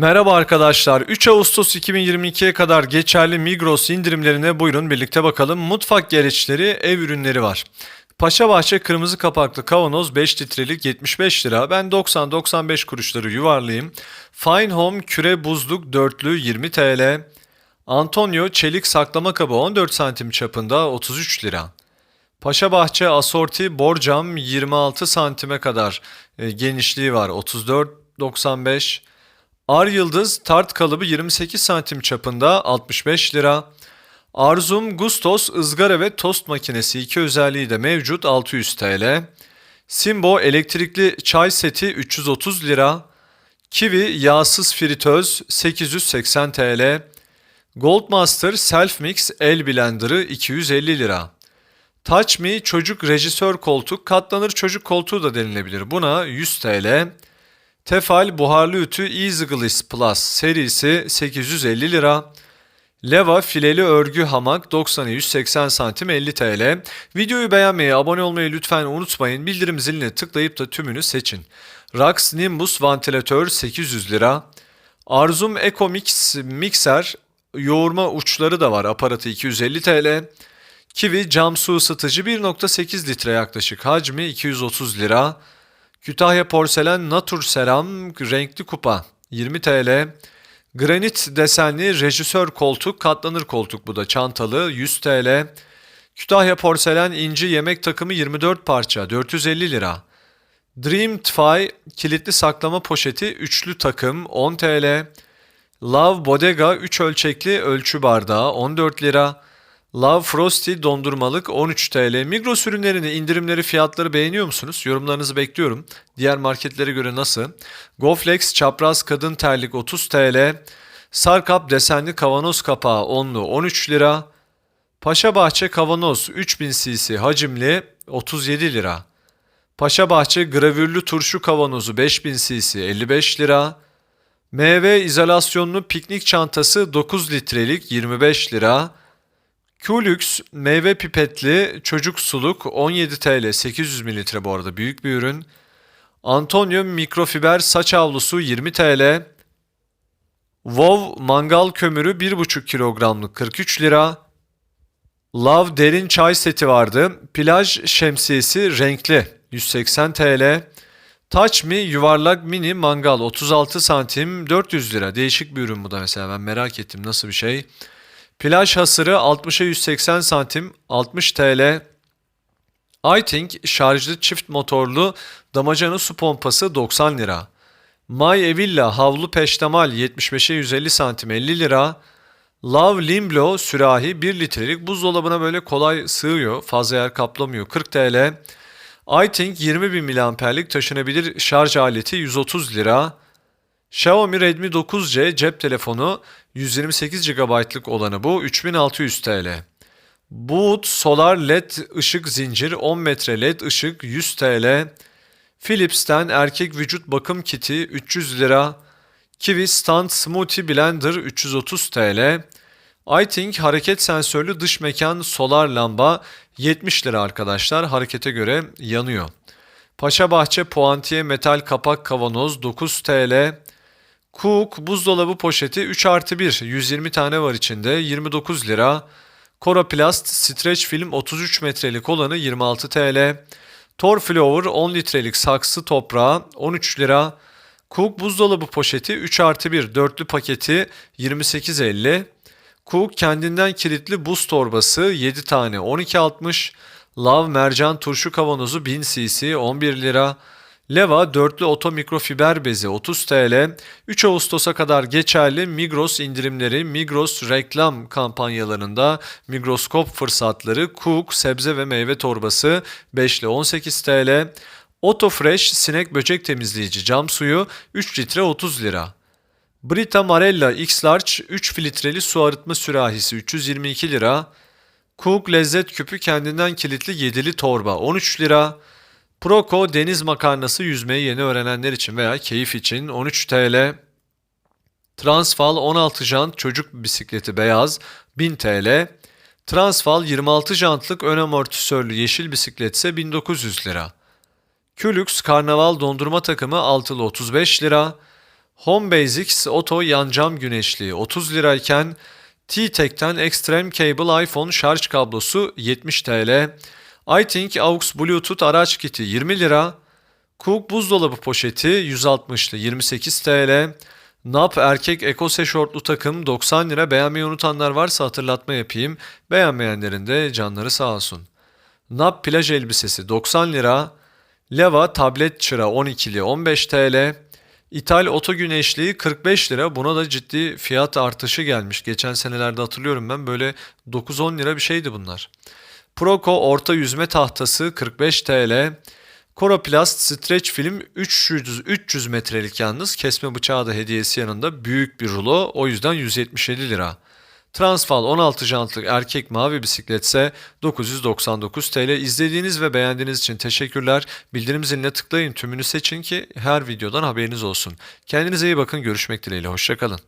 Merhaba arkadaşlar. 3 Ağustos 2022'ye kadar geçerli Migros indirimlerine buyurun birlikte bakalım. Mutfak gereçleri, ev ürünleri var. Paşabahçe kırmızı kapaklı kavanoz 5 litrelik 75 lira. Ben 90-95 kuruşları yuvarlayayım. Fine Home küre buzluk dörtlü 20 TL. Antonio çelik saklama kabı 14 santim çapında 33 lira. Paşabahçe asorti borcam 26 santime kadar e, genişliği var 34.95. Ar Yıldız tart kalıbı 28 santim çapında 65 lira. Arzum Gustos ızgara ve tost makinesi iki özelliği de mevcut 600 TL. Simbo elektrikli çay seti 330 lira. Kiwi yağsız fritöz 880 TL. Goldmaster Self Mix el blenderı 250 lira. Touch Me çocuk rejisör koltuk katlanır çocuk koltuğu da denilebilir. Buna 100 TL. Tefal buharlı ütü Easy Gliss Plus serisi 850 lira. Leva fileli örgü hamak 90'a 180 santim 50 TL. Videoyu beğenmeyi, abone olmayı lütfen unutmayın. Bildirim ziline tıklayıp da tümünü seçin. Rax Nimbus vantilatör 800 lira. Arzum Ecomix mikser yoğurma uçları da var aparatı 250 TL. Kiwi cam su ısıtıcı 1.8 litre yaklaşık hacmi 230 lira. Kütahya porselen Natur Seram renkli kupa 20 TL. Granit desenli rejisör koltuk katlanır koltuk bu da çantalı 100 TL. Kütahya porselen inci yemek takımı 24 parça 450 lira. Dream Tfy kilitli saklama poşeti üçlü takım 10 TL. Love Bodega 3 ölçekli ölçü bardağı 14 lira. Love Frosty dondurmalık 13 TL. Migros ürünlerini, indirimleri, fiyatları beğeniyor musunuz? Yorumlarınızı bekliyorum. Diğer marketlere göre nasıl? Goflex çapraz kadın terlik 30 TL. Sarkap desenli kavanoz kapağı 10'lu 13 lira. Paşabahçe kavanoz 3000 cc hacimli 37 lira. Paşabahçe gravürlü turşu kavanozu 5000 cc 55 lira. Meyve izolasyonlu piknik çantası 9 litrelik 25 lira. Qlux meyve pipetli çocuk suluk 17 TL 800 mililitre bu arada büyük bir ürün. Antonio mikrofiber saç havlusu 20 TL. WoW mangal kömürü 1,5 kilogramlık 43 lira. Love derin çay seti vardı. Plaj şemsiyesi renkli 180 TL. Touch Me yuvarlak mini mangal 36 santim 400 lira. Değişik bir ürün bu da mesela ben merak ettim nasıl bir şey. Plaj hasırı 60'a 180 santim 60 TL. iThink şarjlı çift motorlu damacana su pompası 90 lira. My Evilla havlu peştemal 75'e 150 santim 50 lira. Love Limblo sürahi 1 litrelik buzdolabına böyle kolay sığıyor fazla yer kaplamıyor 40 TL. iThink 20.000 miliamperlik taşınabilir şarj aleti 130 lira. Xiaomi Redmi 9C cep telefonu 128 GB'lık olanı bu 3600 TL. Boot Solar LED ışık zincir 10 metre LED ışık 100 TL. Philips'ten erkek vücut bakım kiti 300 lira. Kiwi Stand Smoothie Blender 330 TL. iThink hareket sensörlü dış mekan solar lamba 70 lira arkadaşlar harekete göre yanıyor. Paşabahçe puantiye metal kapak kavanoz 9 TL. Cook buzdolabı poşeti 3 artı 1 120 tane var içinde 29 lira. Coroplast streç film 33 metrelik olanı 26 TL. Torflower 10 litrelik saksı toprağı 13 lira. Cook buzdolabı poşeti 3 artı 1 dörtlü paketi 28.50. Cook kendinden kilitli buz torbası 7 tane 12.60. Love mercan turşu kavanozu 1000 cc 11 lira. Leva dörtlü oto mikrofiber bezi 30 TL. 3 Ağustos'a kadar geçerli Migros indirimleri, Migros reklam kampanyalarında Migroskop fırsatları, Cook sebze ve meyve torbası 5 ile 18 TL. Auto Fresh sinek böcek temizleyici cam suyu 3 litre 30 lira. Brita Marella X Large 3 filtreli su arıtma sürahisi 322 lira. Cook lezzet küpü kendinden kilitli 7'li torba 13 lira. Proko deniz makarnası yüzmeyi yeni öğrenenler için veya keyif için 13 TL. Transfal 16 jant çocuk bisikleti beyaz 1000 TL. Transfal 26 jantlık ön amortisörlü yeşil bisiklet ise 1900 lira. Külüks karnaval dondurma takımı altılı 35 lira. Home Basics Auto yan cam güneşliği 30 lirayken T-Tek'ten Extreme Cable iPhone şarj kablosu 70 TL. iThink AUX Bluetooth araç kiti 20 lira. Cook buzdolabı poşeti 160'lı 28 TL. Nap erkek ekose şortlu takım 90 lira. Beğenmeyi unutanlar varsa hatırlatma yapayım. Beğenmeyenlerin de canları sağ olsun. Nap plaj elbisesi 90 lira. Leva tablet çıra 12'li 15 TL. İthal oto güneşliği 45 lira. Buna da ciddi fiyat artışı gelmiş. Geçen senelerde hatırlıyorum ben böyle 9-10 lira bir şeydi bunlar. Proco orta yüzme tahtası 45 TL. Coroplast Stretch Film 300, 300 metrelik yalnız kesme bıçağı da hediyesi yanında büyük bir rulo o yüzden 177 lira. Transfal 16 jantlık erkek mavi bisikletse 999 TL. İzlediğiniz ve beğendiğiniz için teşekkürler. Bildirim ziline tıklayın tümünü seçin ki her videodan haberiniz olsun. Kendinize iyi bakın görüşmek dileğiyle hoşçakalın.